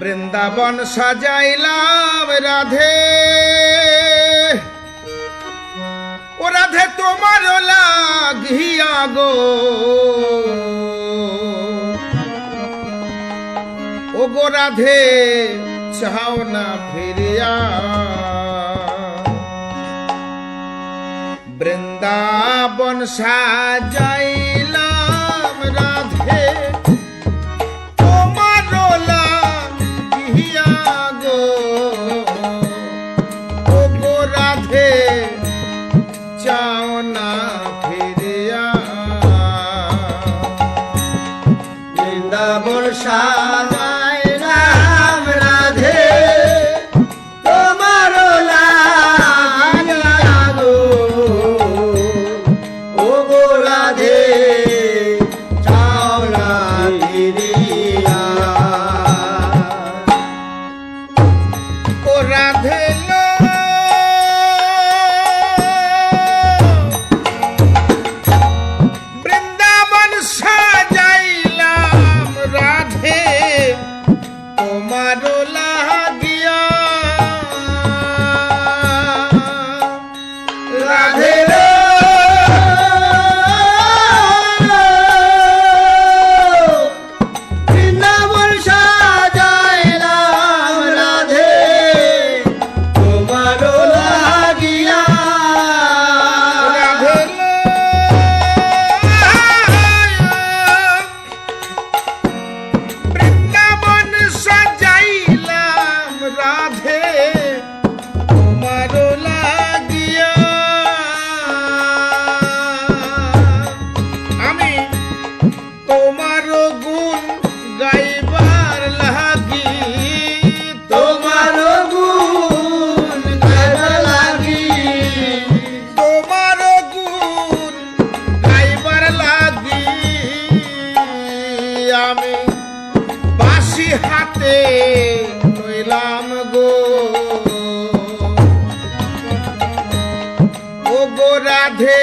বৃন্দাবন সাজাইলাম রাধে। ও রাধে, তোমার লাগিয়া গো। ও গো রাধে, চাও না ফিরিয়া। বৃন্দাবন সাজাইলাম রাধে। হাতে রইলাম গো। ও গো রাধে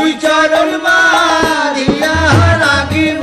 দুই চরণ মারিয়া রাখিব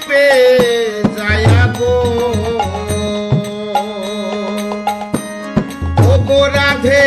রূপে যায়া গো। ও রাধে